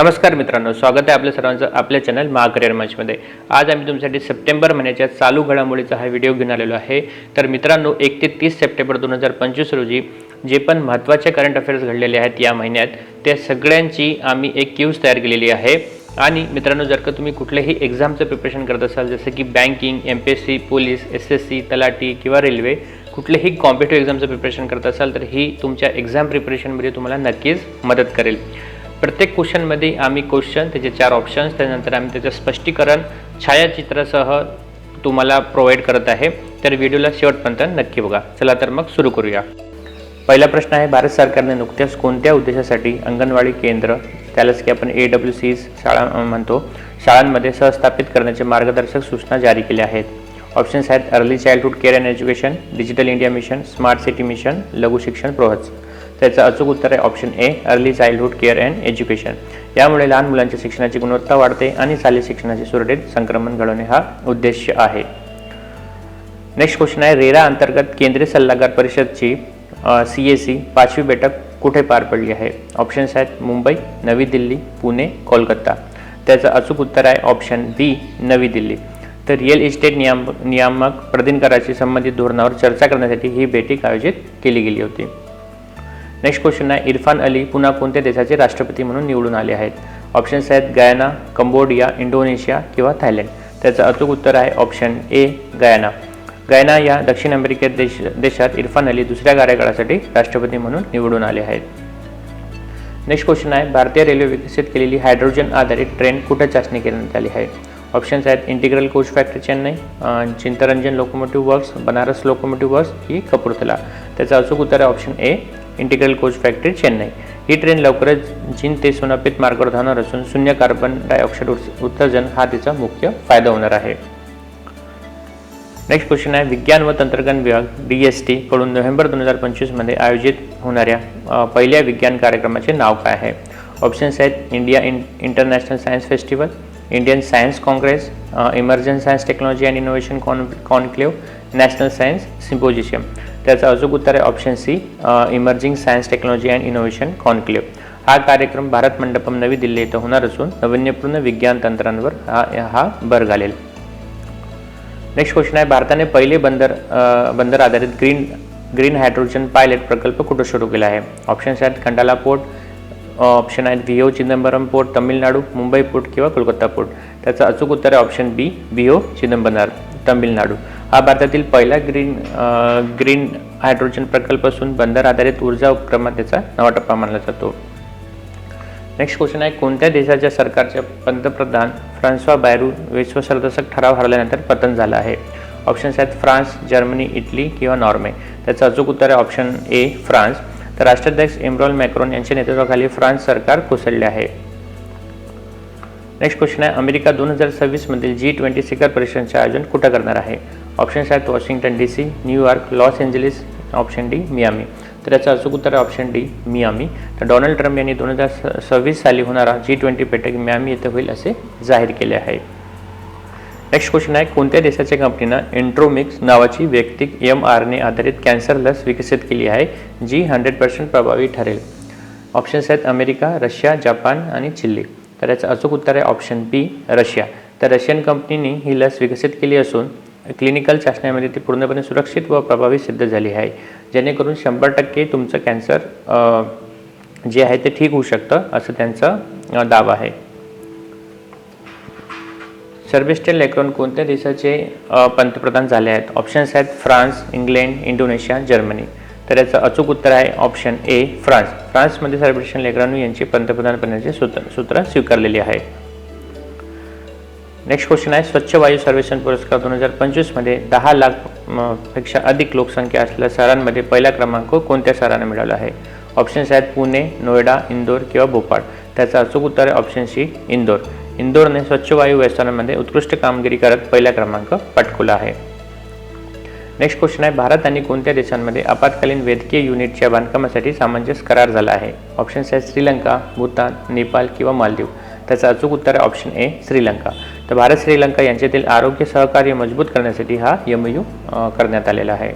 नमस्कार मित्रांनो स्वागत आहे आपल्या सर्वांचं आपल्या चॅनल महाकरियर मंचमध्ये आज आम्ही तुमच्यासाठी सप्टेंबर महिन्याच्या चालू घडामोडीचा हा व्हिडिओ घेऊन आलेलो आहे. तर मित्रांनो एक ते तीस सप्टेंबर दोन हजार पंचवीस रोजी जे पण महत्त्वाचे करंट अफेअर्स घडलेले आहेत या महिन्यात त्या सगळ्यांची आम्ही एक क्यूज तयार केलेली आहे. आणि मित्रांनो जर का तुम्ही कुठल्याही एक्झामचं प्रिपरेशन करत असाल जसं की banking M P S C police S S C talathi किंवा रेल्वे कुठल्याही कॉम्पिटेटिव्ह एक्झामचं प्रिपरेशन करत असाल तर ही तुमच्या एक्झाम प्रिपरेशनमध्ये तुम्हाला नक्कीच मदत करेल. प्रत्येक क्वेश्चनमध्ये आम्ही क्वेश्चन त्याचे चार ऑप्शन्स त्यानंतर आम्ही त्याचं स्पष्टीकरण छायाचित्रासह तुम्हाला प्रोव्हाइड करत आहे. तर व्हिडिओला शेवटपर्यंत नक्की बघा. चला तर मग सुरू करूया. पहिला प्रश्न आहे भारत सरकारने नुकत्याच कोणत्या उद्देशासाठी अंगणवाडी केंद्र त्यालाच की आपण ए डब्ल्यू सी शाळा म्हणतो शाळांमध्ये सहस्थापित करण्याचे मार्गदर्शक सूचना जारी केल्या आहेत. ऑप्शन्स आहेत early childhood care and education digital India mission smart city mission लघु शिक्षण प्रोहज त्याचं अचूक उत्तर आहे option A early childhood care and education यामुळे लहान मुलांच्या शिक्षणाची गुणवत्ता वाढते आणि शालेय शिक्षणाचे सुरळीत संक्रमण घडवणे हा उद्देश आहे. नेक्स्ट क्वेश्चन आहे रेरा अंतर्गत केंद्रीय सल्लागार परिषदची सी ए सी पाचवी बैठक कुठे पार पडली आहे? ऑप्शन्स आहेत मुंबई नवी दिल्ली पुणे कोलकाता. त्याचं अचूक उत्तर आहे ऑप्शन बी नवी दिल्ली. तर रिअल इस्टेट नियाम नियामक प्राधिकरणाशी संबंधित धोरणावर चर्चा करण्यासाठी ही बैठक आयोजित केली गेली होती. नेक्स्ट क्वेश्चन आहे इरफान अली पुन्हा कोणत्या देशाचे राष्ट्रपती म्हणून निवडून आले आहेत? ऑप्शन्स आहेत गयाना कंबोडिया इंडोनेशिया किंवा थायलंड त्याचं अचूक उत्तर आहे ऑप्शन ए गयाना गयाना या दक्षिण अमेरिकेत देश देशात इरफान अली दुसऱ्या कार्यकाळासाठी राष्ट्रपती म्हणून निवडून आले आहेत. नेक्स्ट क्वेश्चन आहे भारतीय रेल्वे विकसित केलेली हायड्रोजन आधारित ट्रेन कुठे चाचणी करण्यात आली आहे? ऑप्शन्स आहेत integral coach factory Chennai Chittaranjan locomotive works Banaras locomotive works ही कपूरथला त्याचं अचूक उत्तर आहे option A integral coach factory Chennai he train लवकरच चीन ते सोनापेत मार्गावर धावणार असून शून्य कार्बन डायऑक्साईड उत्स- उत्सर्जन हा तिचा मुख्य फायदा होणार आहे. नेक्स्ट क्वेश्चन आहे विज्ञान व तंत्रज्ञान विभाग डी एस टी कडून नोव्हेंबर दोन हजार पंचवीसमध्ये आयोजित होणाऱ्या पहिल्या विज्ञान कार्यक्रमाचे नाव काय आहे? ऑप्शन्स आहेत India in international science festival Indian science congress emergence science technology and innovation con conclave national science symposium त्याचं अचूक उत्तर आहे option C emerging science technology and innovation conclave हा कार्यक्रम भारत मंडपम नवी दिल्ली येथे होणार असून नाविन्यपूर्ण विज्ञान तंत्रांवर हा हा भर घालेल. नेक्स्ट क्वेश्चन आहे भारताने पहिले बंदर बंदर आधारित ग्रीन ग्रीन हायड्रोजन पायलट प्रकल्प कुठं सुरू केला आहे? ऑप्शन्स आहेत खंडाला पोर्ट ऑप्शन आहेत V O Chidambaram port Tamil Nadu Mumbai port किंवा कोलकाता पोर्ट. त्याचं अचूक उत्तर आहे option B V O Chidambaram. Tamil Nadu. हा भारतातील पहिला ग्रीन ग्रीन हायड्रोजन प्रकल्प असून बंदर आधारित ऊर्जा उपक्रमात त्याचा नवा टप्पा मानला जातो. नेक्स्ट क्वेश्चन आहे कोणत्या देशाच्या सरकारचे पंतप्रधान फ्रान्सवा बायरू विश्वसर्दर्शक ठराव हरल्यानंतर पतन झालं आहे? ऑप्शन्स आहेत फ्रान्स जर्मनी इटली किंवा नॉर्वे. त्याचं अचूक उत्तर आहे ऑप्शन ए फ्रान्स. तर राष्ट्राध्यक्ष इम्रॉल मॅक्रोन यांच्या नेतृत्वाखाली फ्रान्स सरकार कोसळले आहे. नेक्स्ट क्वेश्चन आहे अमेरिका दोन हजार सव्वीसमधील जी ट्वेंटी शिखर परिषदेचे आयोजन कुठं करणार आहे? ऑप्शन्स आहेत Washington D C New York Los Angeles option D Miami तर याचं अचूक उत्तर आहे ऑप्शन डी मियामी तर डोनाल्ड ट्रम्प यांनी दोन हजार सव्वीस साली होणारा जी ट्वेंटी बैठक मियामी येथे होईल असे जाहीर केले आहे. नेक्स्ट क्वेश्चन आहे कोणत्या देशाच्या कंपनीनं इंट्रोमिक्स नावाची वैयक्तिक एम आरने आधारित कॅन्सर लस विकसित केली आहे जी हंड्रेड पर्सेंट प्रभावी ठरेल? ऑप्शन्स आहेत अमेरिका रशिया जपान आणि चिल्ली तर याचं अचूक उत्तर आहे ऑप्शन बी रशिया. तर रशियन कंपनीने ही लस विकसित केली असून क्लिनिकल चाचण्यामध्ये ती पूर्णपणे सुरक्षित व प्रभावी सिद्ध झाली आहे. जेणेकरून शंभर टक्के तुमचं कॅन्सर जे आहे ते ठीक होऊ शकतं असं त्यांचा दावा आहे. सर्बिस्टेल लेक्रॉन कोणत्या देशाचे पंतप्रधान झाले आहेत? ऑप्शन्स आहेत फ्रान्स इंग्लंड इंडोनेशिया जर्मनी. तर याचं अचूक उत्तर आहे ऑप्शन ए फ्रान्स फ्रान्समध्ये सर्बिस्टेल लेग्रानू यांची पंतप्रधान सूत्र सूत्र स्वीकारलेली आहे. नेक्स्ट क्वेश्चन आहे स्वच्छ वायू सर्वेक्षण पुरस्कार दोन हजार पंचवीसमध्ये दहा लाख म, पेक्षा अधिक लोकसंख्या असलेल्या शहरांमध्ये पहिला क्रमांक कोणत्या शहराने मिळवला आहे? ऑप्शन्स आहेत पुणे नोएडा इंदोर किंवा भोपाळ. त्याचं अचूक उत्तर आहे ऑप्शन सी इंदोर. इंदोरने स्वच्छ वायू व्यवस्थानामध्ये उत्कृष्ट कामगिरी करत पहिला क्रमांक पटकवला आहे. नेक्स्ट क्वेश्चन आहे भारत आणि कोणत्या देशांमध्ये आपत्कालीन वैद्यकीय युनिटच्या बांधकामासाठी सामंजस्य करार झाला आहे? ऑप्शन्स आहेत श्रीलंका भूतान नेपाळ किंवा मालदीव. त्याचं अचूक उत्तर आहे ऑप्शन ए श्रीलंका. तर भारत श्रीलंका यांच्यातील आरोग्य सहकार्य मजबूत करण्यासाठी हा एम यू करण्यात आलेला आहे.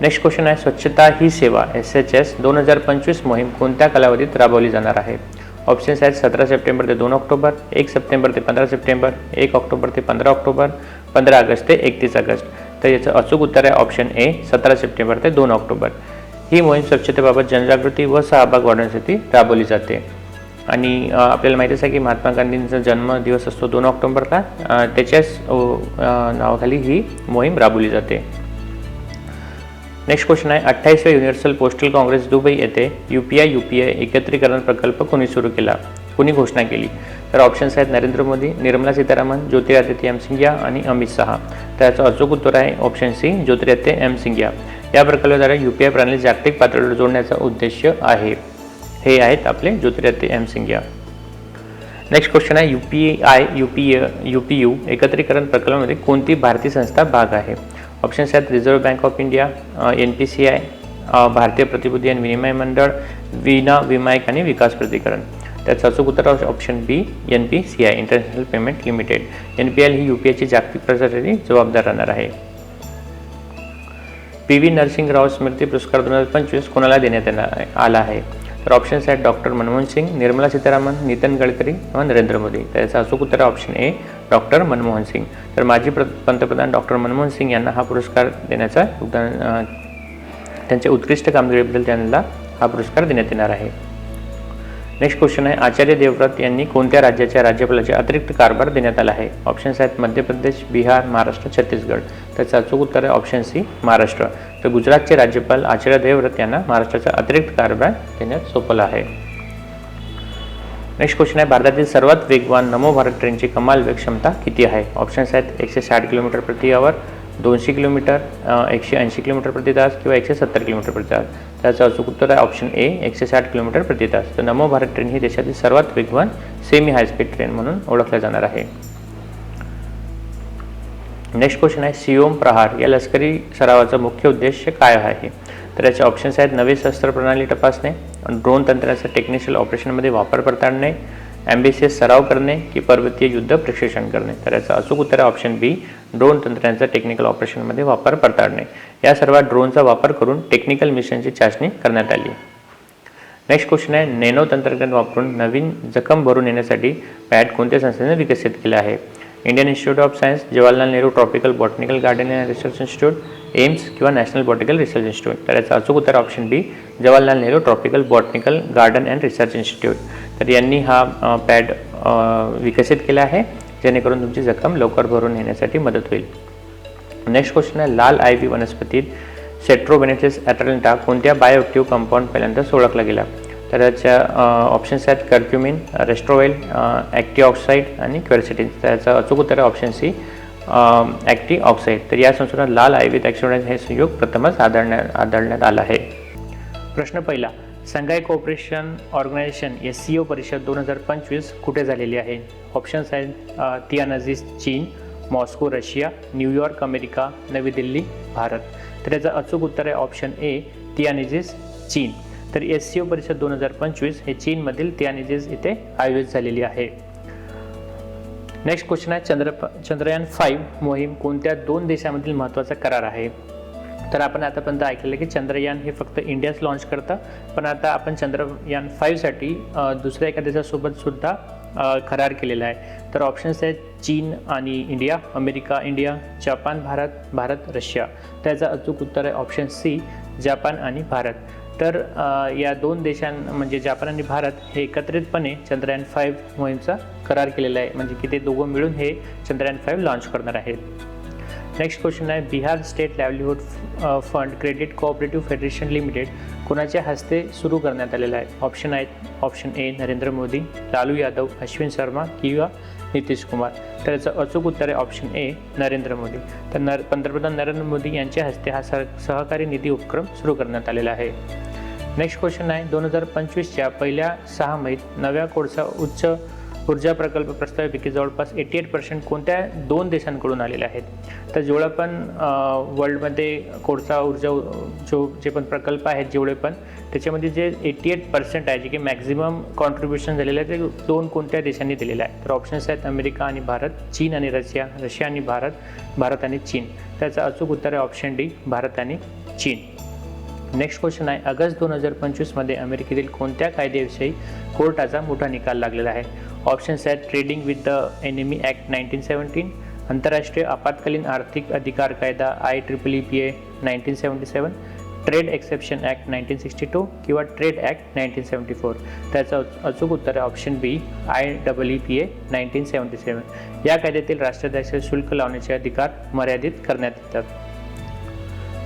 नेक्स्ट क्वेश्चन आहे स्वच्छता ही सेवा एस एच एस दोन हजार पंचवीस मोहीम कोणत्या कालावधीत राबवली जाणार आहे? ऑप्शन्स आहेत सतरा सप्टेंबर ते दोन ऑक्टोबर एक सप्टेंबर ते पंधरा सप्टेंबर एक ऑक्टोबर ते पंधरा ऑक्टोबर पंधरा ऑगस्ट ते एकतीस ऑगस्ट. तर याचं अचूक उत्तर आहे ऑप्शन ए सतरा सप्टेंबर ते दोन ऑक्टोबर. ही मोहीम स्वच्छतेबाबत जनजागृती व सहभाग वाढवण्यासाठी राबवली जाते. आणि आपल्याला माहितीच आहे की महात्मा गांधींचा जन्मदिवस असतो दोन ऑक्टोबरला. त्याच्याच नावाखाली ही मोहीम राबवली जाते. नेक्स्ट क्वेश्चन आहे अठ्ठावीसव्या युनिव्हर्सल पोस्टल काँग्रेस दुबई येथे U P I U P I एकत्रीकरण प्रकल्प कोणी सुरू केला? कोणी घोषणा केली? तर ऑप्शन्स आहेत नरेंद्र मोदी निर्मला सीतारामन ज्योतिरादित्य एम सिंगिया आणि अमित शहा. त्याचं अचूक उत्तर आहे option C Jyotiraditya M Scindia. या प्रकल्पाद्वारे यू पी आय प्रणाली जागतिक पातळीवर जोडण्याचा उद्देश आहे. हे आहेत आपले Jyotiraditya M Scindia. Next question आहे U P I U P U P U एकत्रीकरण प्रकल्पामध्ये कोणती भारतीय संस्था भाग आहे? ऑप्शन्स आहेत reserve bank of India N P C I भारतीय प्रतिभूती आणि विनिमय मंडळ विना विमायक आणि विकास प्राधिकरण. त्याचं अचूक उत्तर option B N P C I international payment limited N P L he U P आयची जागतिक प्रसारासाठी जबाबदार राहणार आहे. पी व्ही नरसिंगराव स्मृती पुरस्कार दोन हजार पंचवीस कोणाला देण्यात येणार आला आहे. तर ऑप्शन्स आहेत डॉक्टर मनमोहन सिंग निर्मला सीतारामन नितीन गडकरी किंवा नरेंद्र मोदी. त्याचा अचूक उत्तर option A doctor Manmohan Singh. तर माजी प्र पंतप्रधान डॉक्टर मनमोहन सिंग यांना हा पुरस्कार देण्याचा योगदान त्यांच्या उत्कृष्ट कामगिरीबद्दल त्यांना हा पुरस्कार देण्यात येणार आहे. नेक्स्ट क्वेश्चन आहे आचार्य देवव्रत यांनी कोणत्या राज्याच्या राज्यपालाचे अतिरिक्त कारभार देण्यात आला आहे? ऑप्शन्स आहेत मध्य प्रदेश बिहार महाराष्ट्र छत्तीसगड. त्याचं अचूक उत्तर आहे ऑप्शन सी महाराष्ट्र. तर गुजरातचे राज्यपाल आचार्य देवव्रत यांना महाराष्ट्राचा अतिरिक्त कारभार देण्यात सोपला आहे. नेक्स्ट क्वेश्चन आहे भारतातील सर्वात वेगवान नमो भारत ट्रेनची कमाल वेग क्षमता किती आहे? ऑप्शन्स आहेत एकशे साठ किलोमीटर प्रति आवर दोनशे किलोमीटर एकशे ऐंशी किलोमीटर प्रति तास किंवा एकशे सत्तर किलोमीटर प्रति तास. त्याचं अचूक उत्तर आहे ऑप्शन ए एकशे साठ किलोमीटर प्रति तास. तर नमो भारत ट्रेन ही देशातील सर्वात वेगवान सेमी हायस्पीड ट्रेन म्हणून ओळखल्या जाणार आहे. नेक्स्ट क्वेश्चन आहे सिओम प्रहार या लष्करी सरावाचा मुख्य उद्देश काय आहे? तर याचे ऑप्शन्स आहेत नवे शस्त्र प्रणाली तपासणे ड्रोन तंत्राचा टेक्निशियल ऑपरेशनमध्ये वापर पडताळणे ॲम्बिसियस सराव करणे की पर्वतीय युद्ध प्रशिक्षण करणे. तर याचं अचूक उत्तर आहे ऑप्शन बी ड्रोन तंत्रज्ञानाचा टेक्निकल ऑपरेशनमध्ये वापर पडताळणे. या सर्व ड्रोनचा वापर करून टेक्निकल मिशनची चाचणी करण्यात आली नेक्स्ट क्वेश्चन आहे नेनो तंत्रज्ञान वापरून नवीन जखम भरून येण्यासाठी पॅट कोणत्या संस्थेने विकसित केले आहे? Indian institute of science Jawaharlal Nehru tropical botanical garden and research institute AIIMS किंवा नॅशनल बॉटिकल रिसर्च इन्स्टिट्यूट तर याचं अचूक उत्तर option B Jawaharlal Nehru tropical botanical garden and research institute तर यांनी हा पॅड विकसित केला आहे जेणेकरून तुमची जखम लवकर भरून येण्यासाठी मदत होईल. नेक्स्ट क्वेश्चन आहे लाल आयव्ही वनस्पतीत सेट्रोबेनेटिस ॲटरंटा कोणत्या बायोएक्टिव्ह कंपाऊंड पहिल्यांदाच ओळखला गेला? तर त्याच्या ऑप्शन्स आहेत कर्क्युमिन रेस्ट्रोवेल ॲक्टी ऑक्साईड आणि क्वेरसिटीन त्याचं अचूक उत्तर आहे ऑप्शन सी ॲक्टी ऑक्साईड तर या संशोधनात लाल आयव्ही ॲक्सिडेंट हे संयोग प्रथमच आदळण्यात आढळण्यात आला आहे. प्रश्न पहिला Shanghai cooperation organisation S C O परिषद दोन हजार पंचवीस कुठे झालेली आहे? ऑप्शन्स आहेत तियानझीज चीन मॉस्को रशिया न्यूयॉर्क अमेरिका नवी दिल्ली भारत. तर याचं अचूक उत्तर आहे ऑप्शन ए तियानिजिस चीन. तर एस सी ओ परिषद दोन हजार पंचवीस हे चीनमधील तियानिजिस इथे आयोजित झालेली आहे. नेक्स्ट क्वेश्चन आहे चंद्र चंद्रयान फाईव्ह मोहीम कोणत्या दोन देशामधील महत्त्वाचा करार आहे? तर आपण आतापर्यंत ऐकलेलं की चंद्रयान हे फक्त इंडियाच लॉन्च करतं पण आता आपण चंद्रयान फाईव्हसाठी दुसऱ्या एका देशासोबतसुद्धा करार केलेला आहे. तर ऑप्शन्स आहेत चीन आणि India America India Japan Bharat Bharat Russia. त्याचं अचूक उत्तर आहे ऑप्शन सी जपान आणि भारत. तर या दोन देशां म्हणजे जापान आणि भारत हे एकत्रितपणे चंद्रयान फाईव्ह मोहीमचा करार केलेला आहे. म्हणजे की ते दोघं मिळून हे चंद्रयान फाईव्ह लॉन्च करणार आहेत. नेक्स्ट क्वेश्चन आहे Bihar state livelihood fund credit cooperative federation limited कुणाच्या हस्ते सुरू करण्यात आलेलं आहे? ऑप्शन आहेत. ऑप्शन ए नरेंद्र मोदी लालू यादव अश्विन शर्मा किंवा नितीश कुमार. तर याचं अचूक उत्तर आहे ऑप्शन ए नरेंद्र मोदी. तर नर पंतप्रधान नरेंद्र मोदी यांच्या हस्ते हा सह सहकारी निधी उपक्रम सुरू करण्यात आलेला आहे. नेक्स्ट क्वेश्चन आहे. दोन हजार पंचवीसच्या पहिल्या सहा महिन्यात नव्या कोडचा उच्च ऊर्जा प्रकल्प प्रस्तावापैकी जवळपास एटी एट पर्सेंट कोणत्या दोन देशांकडून आलेले आहेत? तर जेवढं पण वर्ल्डमध्ये कोळसा ऊर्जा जो जे पण प्रकल्प आहेत जेवढे पण त्याच्यामध्ये जे एटी एट पर्सेंट आहे जे की मॅक्झिमम कॉन्ट्रीब्युशन झालेलं आहे ते दोन कोणत्या देशांनी दिलेलं आहे तर ऑप्शन्स आहेत अमेरिका आणि भारत चीन आणि रशिया रशिया आणि भारत भारत आणि चीन. त्याचं अचूक उत्तर आहे ऑप्शन डी भारत आणि चीन. नेक्स्ट क्वेश्चन आहे ऑगस्ट दोन हजार पंचवीसमध्ये अमेरिकेतील कोणत्या कायद्याविषयी कोर्टाचा मोठा निकाल लागलेला आहे? ऑप्शन्स आहेत trading with the enemy act nineteen seventeen आंतरराष्ट्रीय आपत्कालीन आर्थिक अधिकार कायदा I triple E P A nineteen seventy seven trade exception act nineteen sixty two किंवा trade act nineteen seventy four त्याचं अचूक उत्तर आहे option B I double E P A nineteen seventy seven या कायद्यातील राष्ट्राध्यक्ष शुल्क लावण्याचे अधिकार मर्यादित करण्यात येतात.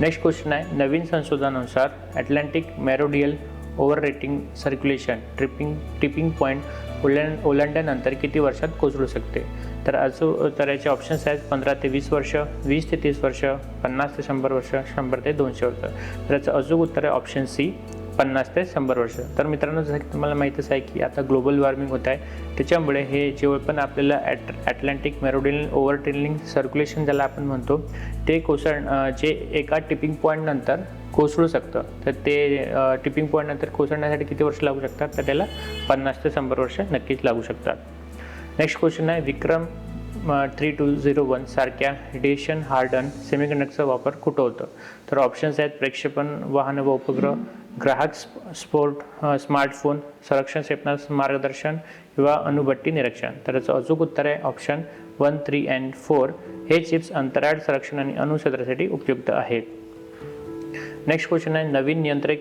नेक्स्ट क्वेश्चन आहे नवीन संशोधनानुसार Atlantic meridional overturning circulation tripping tipping point ओलां ओलांडल्यानंतर किती वर्षात कोसळू शकते? तर अजून तर याचे ऑप्शन्स आहेत पंधरा ते वीस वर्ष वीस ते तीस वर्ष पन्नास ते शंभर वर्ष शंभर ते दोनशे वर्ष. तर याचं अचूक उत्तर आहे ऑप्शन सी पन्नास ते शंभर वर्ष. तर मित्रांनो जसं की तुम्हाला माहीतच आहे की आता ग्लोबल वॉर्मिंग होत आहे. त्याच्यामुळे हे जेव्हा पण आपल्याला at Atlantic meridional over circulation ज्याला आपण म्हणतो ते कोसळ जे एका टिपिंग पॉईंटनंतर कोसळू शकतं. तर ते टिपिंग पॉईंटनंतर कोसळण्यासाठी किती वर्ष लागू शकतात? तर त्याला पन्नास ते शंभर वर्ष नक्कीच लागू शकतात. नेक्स्ट क्वेश्चन आहे Vikram three two zero one सारख्या डेशन हार्डन सेमीकंडक्टरचा वापर कुठं होतं? तर ऑप्शन्स आहेत प्रेक्षेपण वाहन व उपग्रह ग्राहक स्प- स्पोर्ट स्मार्टफोन संरक्षण क्षेपणास मार्गदर्शन किंवा अणुभट्टी निरीक्षण. तर याचं अचूक उत्तर आहे option one three and four हे चिप्स अंतराळ संरक्षण आणि अणुक्षेत्रासाठी उपयुक्त आहेत. नेक्स्ट क्वेश्चन आहे नवीन नियंत्रक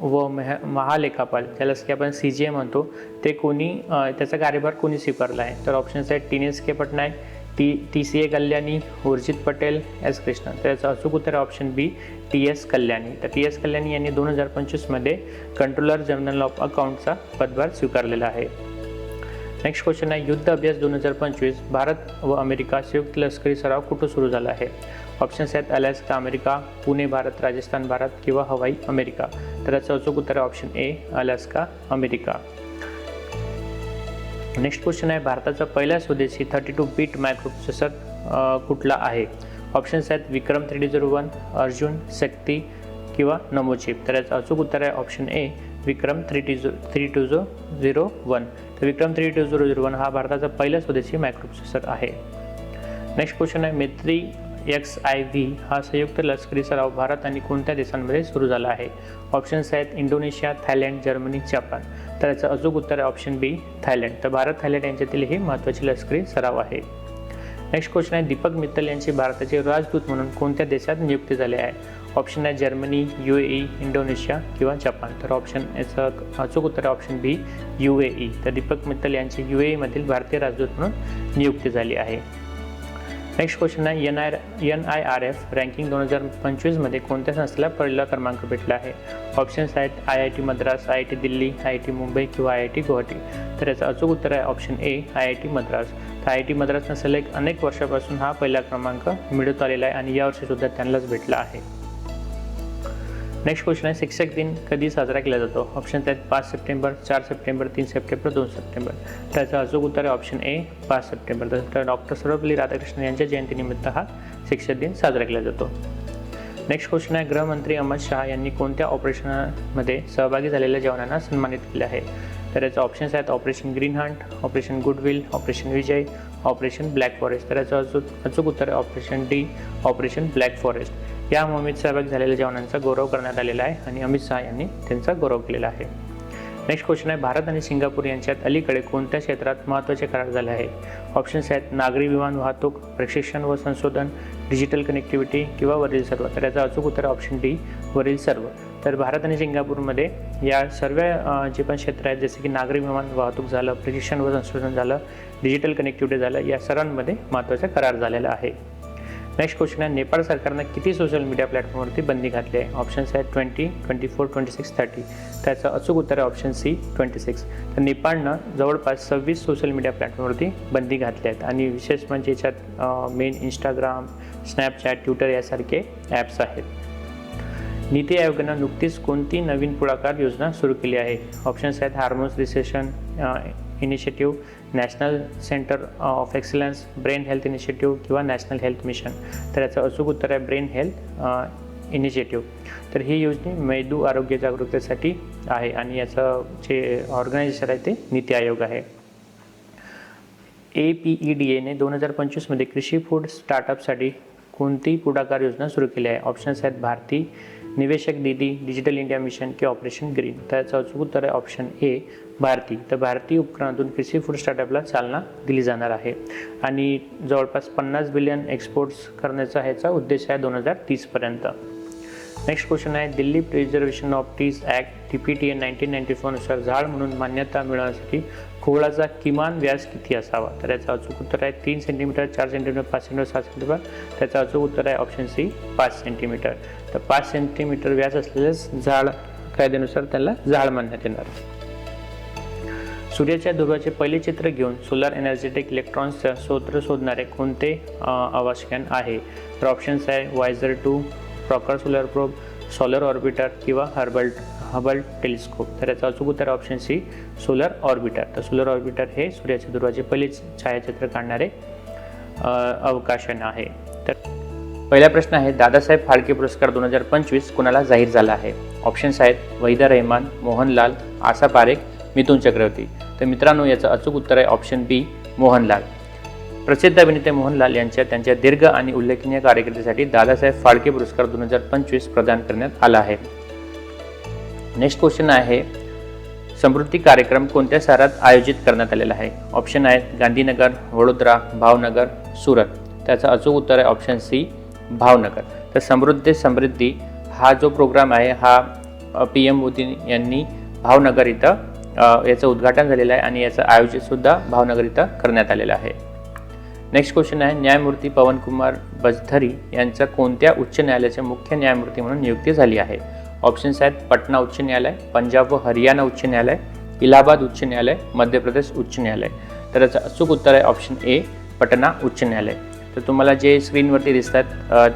व मह महालेखापाल. ज्याला की आपण सी जी ए म्हणतो. ते कोणी त्याचा कार्यभार कोणी स्वीकारला आहे? तर ऑप्शन्स आहेत टीनेस K Patnaik T T C A Kalyani Urjit Patel S Krishnan. तर याचं अचूक उत्तर option B T S Kalyani. तर टी एस कल्याणी यांनी दोन हजार पंचवीसमध्ये कंट्रोलर जनरल ऑफ अकाउंटचा पदभार स्वीकारलेला आहे. नेक्स्ट क्वेश्चन आहे युद्ध अभ्यास दोन हजार पंचवीस भारत व अमेरिका संयुक्त लष्करी सराव कुठं सुरू झाला आहे? ऑप्शन्स आहेत अलास्का अमेरिका पुणे भारत राजस्थान भारत किंवा हवाई अमेरिका तर याचं अचूक उत्तर option A Alaska America next question आहे भारताचा पहिला स्वदेशी थर्टी टू बीट मायक्रोप्रोसेसर कुठला आहे? ऑप्शन्स आहेत Vikram three D zero one Arjun Shakti किंवा नमोचिप तर याचं अचूक उत्तर आहे option A Vikram three T झो थ्री टू झो झिरो वन तर Vikram three two zero zero one हा भारताचा पहिला स्वदेशी मायक्रोप्रोसेसर आहे. नेक्स्ट क्वेश्चन आहे मैत्री एक्स आय व्ही हा संयुक्त लष्करी सराव भारत आणि कोणत्या देशांमध्ये सुरू झाला आहे? ऑप्शन्स आहेत इंडोनेशिया थायलंड जर्मनी जपान. तर याचं अचूक उत्तर आहे ऑप्शन बी थायलंड. तर भारत थायलंड यांच्यातील हे महत्त्वाचे लष्करी सराव आहे. नेक्स्ट क्वेश्चन आहे दीपक मित्तल यांची भारताचे राजदूत म्हणून कोणत्या देशात नियुक्ती झाली आहे? ऑप्शन आहे Germany U A E Indonesia किंवा जपान. तर ऑप्शन याचं अचूक उत्तर आहे option B U A E तर दीपक मित्तल यांची यू ए ईमधील भारतीय राजदूत म्हणून नियुक्ती झाली आहे. नेक्स्ट क्वेश्चन आहे N I N I R F ranking दोन हजार पंचवीसमध्ये कोणत्या संस्थेला पहिला क्रमांक भेटला आहे? ऑप्शन्स आहेत I I T Madras I I T Delhi I I T Mumbai किंवा आय आय टी गुवाहाटी. तर याचं अचूक उत्तर आहे option A I I T Madras. तर आय आय टी मद्रासनं सलग अनेक वर्षापासून हा पहिला क्रमांक मिळत आलेला आहे आणि यावर्षीसुद्धा त्यांनाच भेटला आहे. नेक्स्ट क्वेश्चन आहे शिक्षक दिन कधी साजरा केला जातो? ऑप्शन्स आहेत पाच सप्टेंबर चार सप्टेंबर तीन सप्टेंबर दोन सप्टेंबर. त्याचं अचूक उत्तर आहे ऑप्शन ए पाच सप्टेंबर. तर डॉक्टर सर्वपल्ली राधाकृष्णन यांच्या जयंतीनिमित्त हा शिक्षक दिन साजरा केला जातो. नेक्स्ट क्वेश्चन आहे गृहमंत्री अमित शहा यांनी कोणत्या ऑपरेशनमध्ये सहभागी झालेल्या जवानांना सन्मानित केले आहे? तर याचं ऑप्शन्स आहेत operation green hunt operation goodwill operation Vijay operation black forest तर याचं अचूक अचूक उत्तर आहे operation D operation black forest या मोहिमेत सहभागी झालेल्या जवानांचा गौरव करण्यात आलेला आहे आणि अमित शहा यांनी त्यांचा गौरव केलेला आहे. नेक्स्ट क्वेश्चन आहे भारत आणि सिंगापूर यांच्यात अलीकडे कोणत्या क्षेत्रात महत्त्वाचे करार झाले आहे? ऑप्शन्स आहेत नागरी विमान वाहतूक प्रशिक्षण व संशोधन डिजिटल कनेक्टिव्हिटी किंवा वरील सर्व. तर याचं अचूक उत्तर ऑप्शन डी वरील सर्व. तर भारत आणि सिंगापूरमध्ये या सर्व जे पण क्षेत्र आहेत जसे की नागरी विमान वाहतूक झालं प्रशिक्षण व संशोधन झालं डिजिटल कनेक्टिव्हिटी झालं या सर्वांमध्ये महत्त्वाचा करार झालेला आहे. नेक्स्ट क्वेश्चन आहे नेपाळ सरकारनं किती सोशल मीडिया प्लॅटफॉर्मवरती बंदी घातली आहे? ऑप्शन्स आहेत twenty twenty four twenty six thirty त्याचं अचूक उत्तर आहे ऑप्शन सी ट्वेंटी सिक्स तर नेपाळनं जवळपास सव्वीस सोशल मीडिया प्लॅटफॉर्मवरती बंदी घातल्या आहेत. आणि विशेष म्हणजे याच्यात मेन इंस्टाग्राम स्नॅपचॅट ट्विटर यासारखे ॲप्स आहेत. नीती आयोगानं नुकतीच कोणती नवीन पुढाकार योजना सुरू केली आहे? ऑप्शन्स आहेत hormones recession initiative national centre of excellence brain health initiative किंवा नॅशनल हेल्थ मिशन. तर याचं अचूक उत्तर आहे ब्रेन हेल्थ इनिशिएटिव्ह. तर ही योजना मेंदू आरोग्य जागरूकतेसाठी आहे आणि याचं जे ऑर्गनायझेशन आहे ते नीती आयोग आहे. ए पी ई डी एने दोन हजार पंचवीसमध्ये कृषी फूड स्टार्टअपसाठी कोणती पुढाकार योजना सुरू केली आहे? ऑप्शन्स आहेत भारती निवेशक निधी डिजिटल इंडिया मिशन किंवा ऑपरेशन ग्रीन तर याचं अचूक उत्तर आहे ऑप्शन ए भारती. तर भारतीय उपक्रमातून कृषी फूड स्टार्टअपला चालना दिली जाणार आहे. आणि जवळपास पन्नास बिलियन एक्सपोर्ट्स करण्याचा ह्याचा उद्देश आहे दोन हजार तीसपर्यंत नेक्स्ट क्वेश्चन आहे Delhi preservation of trees act T P T N nineteen ninety फोरनुसार झाड म्हणून मान्यता मिळवण्यासाठी खोळाचा किमान व्यास किती असावा? तर याचं अचूक उत्तर आहे तीन सेंटीमीटर चार सेंटीमीटर पाच सेंटीमीटर सात सेंटीमीटर त्याचं अचूक उत्तर आहे ऑप्शन सी पाच सेंटीमीटर तर पाच सेंटीमीटर व्यास असलेलंच झाड कायद्यानुसार त्याला झाड मानण्यात येणार. सूर्याच्या ध्रुवाचे पहिले चित्र घेऊन सोलार एनर्जेटिक इलेक्ट्रॉन्सचा स्रोत शोधणारे कोणते आवश्यक आहे? तर ऑप्शन्स आहे Voyager two Parker solar probe solar orbiter किंवा हर्बल हबल टेलिस्कोप तर याचा अचूक उत्तर ऑप्शन सी सोलर ऑर्बिटर तर सोलर ऑर्बिटर हे सूर्याच्या ध्रुवाचे पहिले छायाचित्र काढणारे अवकाशन आहे. तर पहिला प्रश्न आहे दादासाहेब फाळके पुरस्कार दोन हजार पंचवीस कुणाला जाहीर झाला आहे? ऑप्शन्स आहेत वहिदा रहमान मोहनलाल आसा पारेख मिथुन चक्रवर्ती. तर मित्रांनो याचं अचूक उत्तर आहे ऑप्शन बी मोहनलाल. प्रसिद्ध अभिनेते मोहनलाल यांच्या त्यांच्या दीर्घ आणि उल्लेखनीय कारकिर्दीसाठी दादासाहेब फाळके पुरस्कार दोन हजार पंचवीस प्रदान करण्यात आला आहे. नेक्स्ट क्वेश्चन आहे समृद्धी कार्यक्रम कोणत्या शहरात आयोजित करण्यात आलेला आहे? ऑप्शन आहेत गांधीनगर वडोदरा भावनगर सुरत. त्याचं अचूक उत्तर आहे ऑप्शन सी भावनगर. तर समृद्धी समृद्धी हा जो प्रोग्राम आहे हा पी एम मोदी यांनी भावनगर इथं याचं उद्घाटन झालेलं आहे आणि याचं आयोजितसुद्धा भावनगर इथं करण्यात आलेलं आहे. नेक्स्ट क्वेश्चन आहे न्यायमूर्ती पवनकुमार बजधरी यांचा कोणत्या उच्च न्यायालयाचे मुख्य न्यायमूर्ती म्हणून नियुक्ती झाली आहे? ऑप्शन्स आहेत पटना उच्च न्यायालय पंजाब व हरियाणा उच्च न्यायालय इलाहाबाद उच्च न्यायालय मध्य प्रदेश उच्च न्यायालय. तर याचं अचूक उत्तर आहे ऑप्शन ए पटना उच्च न्यायालय. तर तुम्हाला जे स्क्रीनवरती दिसतात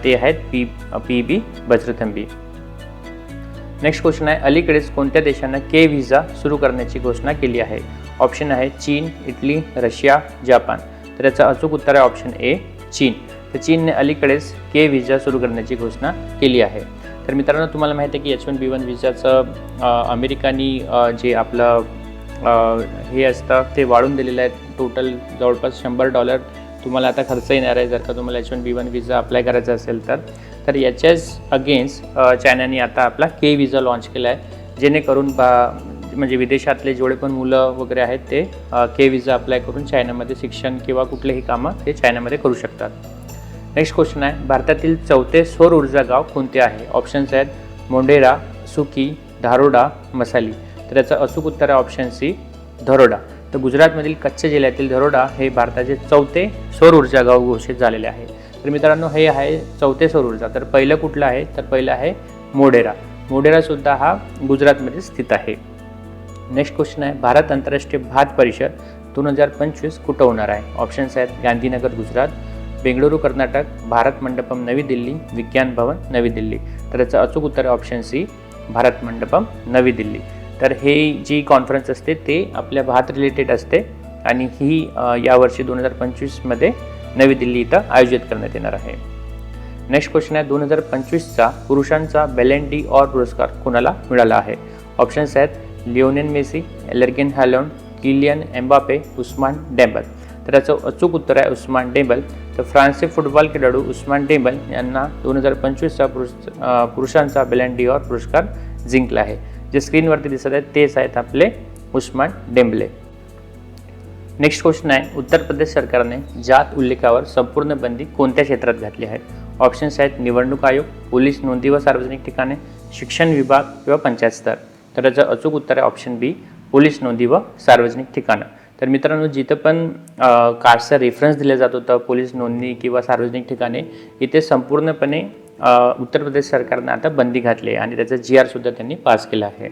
ते आहेत पी पी बी बज्रथंबी नेक्स्ट क्वेश्चन आहे अलीकडेच कोणत्या देशानं के व्हिसा सुरू करण्याची घोषणा केली आहे? ऑप्शन आहे चीन इटली रशिया जपान. तर याचं अचूक उत्तर आहे ऑप्शन ए चीन. तर चीनने अलीकडेच के व्हिसा सुरू करण्याची घोषणा केली आहे. तर मित्रांनो तुम्हाला माहिती आहे की एच वन बी वन व्हिसाचं अमेरिकानी जे आपलं हे असतं ते वाढून दिलेलं आहे. टोटल जवळपास शंभर डॉलर तुम्हाला आता खर्च येणार आहे. जर का तुम्हाला H one B one visa apply करायचा असेल तर. तर याच्याच अगेन्स्ट चायनाने आता आपला के विजा लॉन्च केला आहे जेणेकरून बा म्हणजे विदेशातले जेवढे पण मुलं वगैरे आहेत ते के विजा अप्लाय करून चायनामध्ये शिक्षण किंवा कुठलेही कामं ते चायनामध्ये करू शकतात. नेक्स्ट क्वेश्चन आहे. भारतातील चौथे सौर ऊर्जा गाव कोणते आहे? ऑप्शन्स आहेत मोंडेरा सुकी धारोडा मसाली तर याचं अचूक उत्तर आहे ऑप्शन सी धरोडा तर गुजरातमधील कच्छ जिल्ह्यातील धरोडा हे भारताचे चौथे सौर ऊर्जा गाव घोषित झालेले आहे. तर मित्रांनो हे आहे चौथे सौर ऊर्जा. तर पहिलं कुठलं आहे? तर पहिलं आहे मोढेरा. मोढेरासुद्धा हा गुजरातमध्ये स्थित आहे. नेक्स्ट क्वेश्चन आहे भारत आंतरराष्ट्रीय भात परिषद दोन हजार पंचवीस कुठं होणार आहे? ऑप्शन्स आहेत गांधीनगर गुजरात बेंगळुरू कर्नाटक भारत मंडपम नवी दिल्ली विज्ञान भवन नवी दिल्ली. तर याचं अचूक उत्तर आहे ऑप्शन सी भारत मंडपम नवी दिल्ली. तर हे जी कॉन्फरन्स असते ते आपल्या भात रिलेटेड असते आणि ही यावर्षी दोन हजार पंचवीसमध्ये नवी दिल्ली इथं आयोजित करण्यात येणार आहे. नेक्स्ट क्वेश्चन आहे दोन हजार पंचवीसचा पुरुषांचा बेलेंडी ऑर पुरस्कार कोणाला मिळाला आहे? ऑप्शन्स आहेत Lionel Messi एलर्गिन Haaland Kylian Mbappe Ousmane Dembele तर याचं अचूक उत्तर आहे उस्मान डेंबल तर फ्रान्सचे फुटबॉल खेळाडू उस्मान डेंबल यांना दोन हजार पंचवीसचा पुरुष पुरुषांचा बेलेंडी ऑर पुरस्कार जिंकला आहे. जे स्क्रीनवरती दिसत आहेत तेच आहेत आपले उस्मान डेंबले. नेक्स्ट क्वेश्चन आहे उत्तर प्रदेश सरकारने जात उल्लेखावर संपूर्ण बंदी कोणत्या क्षेत्रात घातली आहे? ऑप्शन्स आहेत निवडणूक आयोग पोलीस नोंदी व सार्वजनिक ठिकाणे शिक्षण विभाग किंवा पंचायत स्तर. तर याचं अचूक उत्तर आहे ऑप्शन बी पोलीस नोंदी व सार्वजनिक ठिकाणं. तर मित्रांनो जिथं पण कारचं कास्टचा रेफरन्स दिला जात होता पोलीस नोंदणी किंवा सार्वजनिक ठिकाणे इथे संपूर्णपणे उत्तर प्रदेश सरकारनं आता बंदी घातली आहे आणि त्याचा जी आरसुद्धा त्यांनी पास केला आहे.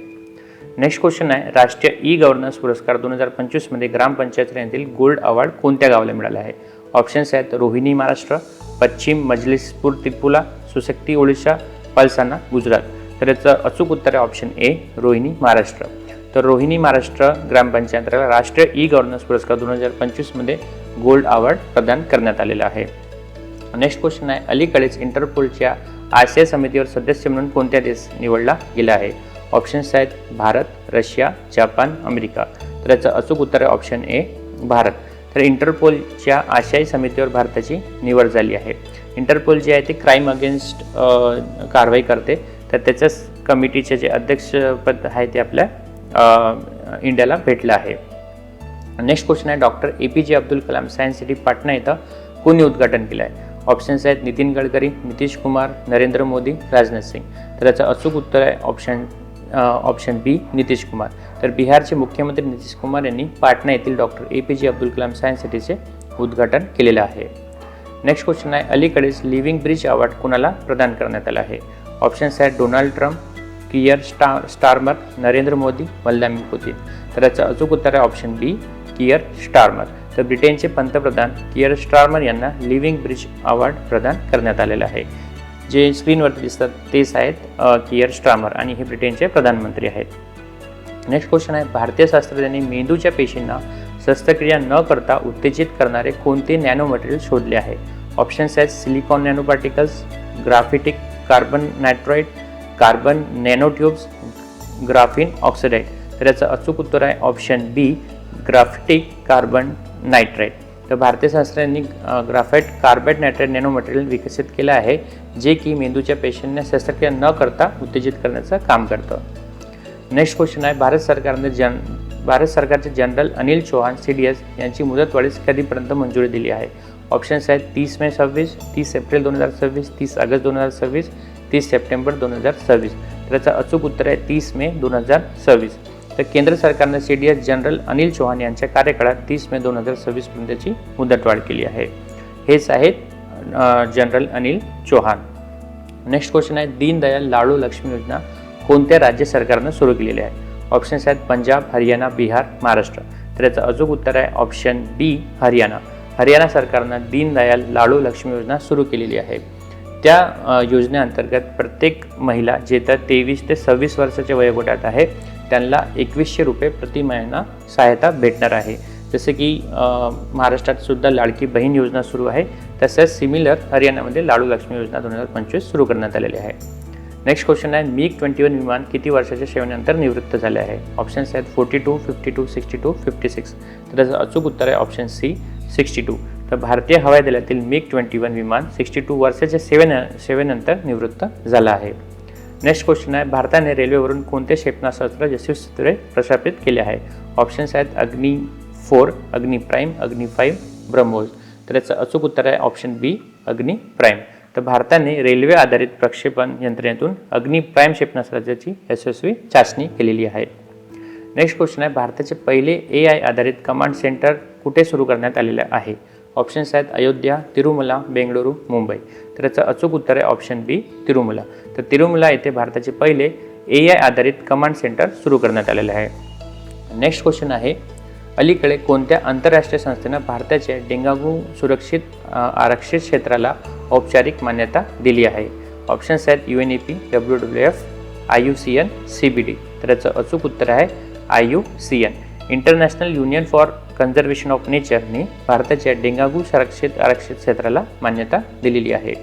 नेक्स्ट क्वेश्चन आहे राष्ट्रीय ई गव्हर्नन्स पुरस्कार दोन हजार पंचवीसमध्ये ग्रामपंचायत श्रेणीतील गोल्ड अवॉर्ड कोणत्या गावाला मिळाला आहे? ऑप्शन्स आहेत रोहिणी महाराष्ट्र पश्चिम मजलिसपूर त्रिपुला सुशक्ती ओडिशा पलसाना गुजरात. तर याचं अचूक उत्तर आहे ऑप्शन ए रोहिणी महाराष्ट्र. तर रोहिणी महाराष्ट्र ग्रामपंचायतला राष्ट्रीय ई गव्हर्नन्स पुरस्कार दोन हजार पंचवीसमध्ये गोल्ड अवॉर्ड प्रदान करण्यात आलेला आहे. नेक्स्ट क्वेश्चन आहे. अलीकडेच इंटरपोलच्या आशिया समितीवर सदस्य म्हणून कोणत्या देश निवडला गेला आहे? ऑप्शन्स आहेत भारत रशिया जपान अमेरिका. तर याचं अचूक उत्तर आहे ऑप्शन ए भारत. तर इंटरपोलच्या आशियाई समितीवर भारताची निवड झाली आहे. इंटरपोल जे आहे ते क्राईम अगेन्स्ट कारवाई करते. तर त्याच्याच कमिटीचे जे अध्यक्षपद आहे ते आपल्या इंडियाला भेटलं आहे. नेक्स्ट क्वेश्चन आहे doctor A P J Abdul Kalam science city Patna इथं कोणी उद्घाटन केलं आहे? ऑप्शन्स आहेत नितीन गडकरी नितीश कुमार नरेंद्र मोदी राजनाथ सिंग. तर याचं अचूक उत्तर आहे option option B Nitish Kumar. तर बिहारचे मुख्यमंत्री नितीश कुमार यांनी पाटणा येथील doctor A P J Abdul Kalam science सिटीचे उद्घाटन केलेलं आहे. नेक्स्ट क्वेश्चन आहे अलीकडेच लिव्हिंग ब्रिज अवॉर्ड कुणाला प्रदान करण्यात आला आहे? ऑप्शन्स आहेत डोनाल्ड ट्रम्प कियर स्टा Starmer Narendra Modi Vladimir Putin. तर याचं अचूक उत्तर आहे ऑप्शन बी किअर स्टार्मर. तर ब्रिटनचे पंतप्रधान किअर स्टार्मर यांना लिव्हिंग ब्रिज अवॉर्ड प्रदान करण्यात आलेलं आहे. जे स्क्रीनवरती दिसतात तेच आहेत किअर स्टार्मर आणि हे ब्रिटनचे प्रधानमंत्री आहेत. नेक्स्ट क्वेश्चन आहे भारतीय शास्त्रज्ञांनी मेंदूच्या पेशींना शस्त्रक्रिया न करता उत्तेजित करणारे कोणते नॅनो मटेरियल शोधले आहे? ऑप्शन्स आहेत silicon nano particles graphitic carbon nitride carbon nanotubes graphene oxide तर याचं अचूक उत्तर आहे option B graphitic carbon nitrate. तर भारतीय शास्त्रज्ञांनी graphite carbide nitrate nano material विकसित केलं आहे जे की मेंदूच्या पेशंटने शस्त्रक्रिया न करता उत्तेजित करण्याचं काम करतं. नेक्स्ट क्वेश्चन आहे भारत सरकारने जन भारत सरकारचे general Anil Chauhan C D S यांची मुदतवाढीस कधीपर्यंत मंजुरी दिली आहे? ऑप्शन्स आहेत तीस मे सव्वीस तीस एप्रिल दोन हजार सव्वीस तीस ऑगस्ट दोन हजार सव्वीस तीस सप्टेंबर दोन हजार सव्वीस. तर याचं अचूक उत्तर आहे तीस मे दोन हजार सव्वीस. तर केंद्र सरकारनं C D S general Anil Chauhan यांच्या कार्यकाळात तीस मे दोन हजार सव्वीसपर्यंतची मुदतवाढ केली आहे. हेच आहेत general Anil Chauhan. Next question आहे दीनदयाल लाडू लक्ष्मी योजना कोणत्या राज्य सरकारनं सुरू केलेली आहे? ऑप्शन्स आहेत पंजाब हरियाणा बिहार महाराष्ट्र. तर याचं अचूक उत्तर आहे ऑप्शन बी हरियाणा. हरियाणा सरकारनं दीनदयाल लाडू लक्ष्मी योजना सुरू केलेली आहे. त्या योजनेअंतर्गत प्रत्येक महिला जे तर तेवीस ते सव्वीस वर्षाच्या वयोगटात आहे त्यांना एकवीसशे रुपये प्रति महिना सहायता भेटणार आहे. जसे की महाराष्ट्रात सुद्धा लाडकी बहीण योजना सुरू आहे. तसेच सिमिलर हरियाणामध्ये लाडू लक्ष्मी योजना दोन हजार पंचवीस सुरू करण्यात आलेली आहे. नेक्स्ट क्वेश्चन आहे मिग ट्वेंटी वन विमान किती वर्षाच्या सेवेनंतर निवृत्त झाले आहे? ऑप्शन्स आहेत forty two fifty two sixty two fifty six तर त्याचं अचूक उत्तर आहे ऑप्शन सी सिक्स्टी टू तर भारतीय हवाई दलातील मिग ट्वेंटी वन विमान सिक्स्टी टू वर्षाच्या सेवेन सेवेनंतर निवृत्त झालं आहे. नेक्स्ट क्वेश्चन आहे भारताने रेल्वेवरून कोणते क्षेपणास्त्र यशस्वीरित्या प्रस्थापित केले आहे? ऑप्शन्स आहेत अग्नी फोर अग्नी प्राईम अग्नी फाईव्ह ब्रह्मोस. तर याचं अचूक उत्तर आहे ऑप्शन बी अग्नी प्राईम. तर भारताने रेल्वे आधारित प्रक्षेपण यंत्रणेतून अग्नी प्राईम क्षेपणास्त्राची यशस्वी चाचणी केलेली आहे. नेक्स्ट क्वेश्चन आहे भारताचे पहिले ए आय आधारित कमांड सेंटर कुठे सुरू करण्यात आलेले आहे? ऑप्शन्स आहेत अयोध्या तिरुमला बेंगळुरू मुंबई. तर याचं अचूक उत्तर आहे ऑप्शन बी तिरुमला. तर तिरुमला येथे भारताचे पहिले ए आय आधारित कमांड सेंटर सुरू करण्यात आलेले आहे. नेक्स्ट क्वेश्चन आहे अलीकडे कोणत्या आंतरराष्ट्रीय संस्थेनं भारताच्या डेंगागू सुरक्षित आरक्षित क्षेत्राला औपचारिक मान्यता दिली आहे? ऑप्शन्स आहेत U N E P W W F I U C N C B D तर याचं अचूक उत्तर आहे I U C N international union for conservation of नेचरने भारताच्या डेंगागू संरक्षित आरक्षित क्षेत्राला मान्यता दिलेली आहे.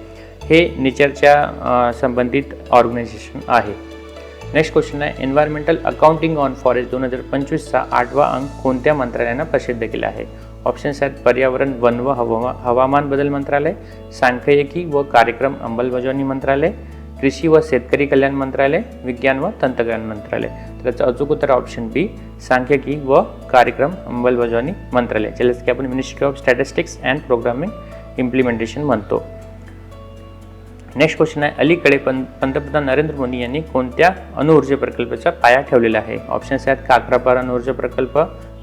हे नेचरच्या संबंधित ऑर्गनायझेशन आहे. नेक्स्ट क्वेश्चन आहे एन्व्हायरमेंटल अकाउंटिंग ऑन फॉरेस्ट दोन हजार पंचवीसचा आठवा अंक कोणत्या मंत्रालयानं प्रसिद्ध केला आहे? ऑप्शन्स आहेत पर्यावरण वन व हवामा हवामान बदल मंत्रालय सांख्यिकी व कार्यक्रम अंमलबजावणी मंत्रालय कृषी व शेतकरी कल्याण मंत्रालय विज्ञान व तंत्रज्ञान मंत्रालय. तर याचं अचूक उत्तर ऑप्शन बी सांख्यिकी व कार्यक्रम अंमलबजावणी मंत्रालय. ज्याला की आपण ministry of statistics and programming implementation म्हणतो. नेक्स्ट क्वेश्चन आहे अलीकडे पं पंतप्रधान नरेंद्र मोदी यांनी कोणत्या अणुऊर्जा प्रकल्पाचा पाया ठेवलेला आहे? ऑप्शन्स आहेत काकरापार अणुऊर्जा प्रकल्प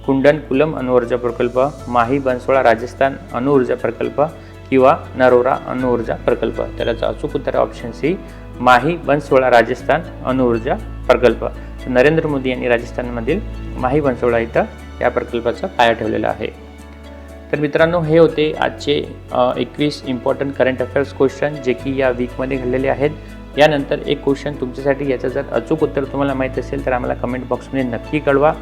कुंडन कुलम अणुऊर्जा प्रकल्प माही बनसोळा राजस्थान अणुऊर्जा प्रकल्प किंवा नरोरा अणुऊर्जा प्रकल्प. तर याचं अचूक उत्तर ऑप्शन सी माही बनसोळा राजस्थान अणुऊर्जा प्रकल्प. नरेंद्र मोदी यांनी राजस्थानमधील माही बनसोळा इथं या प्रकल्पाचा पाया ठेवलेला आहे. तर मित्रांनो हे होते आजचे एकवीस इम्पॉर्टंट करंट अफेअर्स क्वेश्चन जे की या वीकमध्ये घडलेले आहेत. यानंतर एक क्वेश्चन तुमच्यासाठी याचं जर अचूक उत्तर तुम्हाला माहीत असेल तर आम्हाला कमेंट बॉक्समध्ये नक्की कळवा.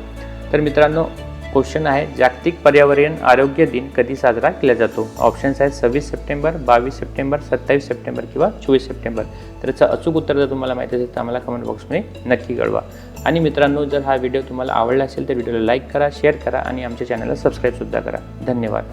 तर मित्रांनो क्वेश्चन आहे जागतिक पर्यावरण आरोग्य दिन कधी साजरा केला जातो? ऑप्शन्स आहेत सव्वीस सप्टेंबर बावीस सप्टेंबर सत्तावीस सप्टेंबर किंवा चोवीस सप्टेंबर. तर याचं अचूक उत्तर जर तुम्हाला माहीत असेल तर आम्हाला कमेंट बॉक्समध्ये नक्की कळवा. आणि मित्रांनो जर हा व्हिडिओ तुम्हाला आवडला असेल तर व्हिडिओला लाईक करा शेअर करा आणि आमच्या चॅनलला सबस्क्राईबसुद्धा करा. धन्यवाद.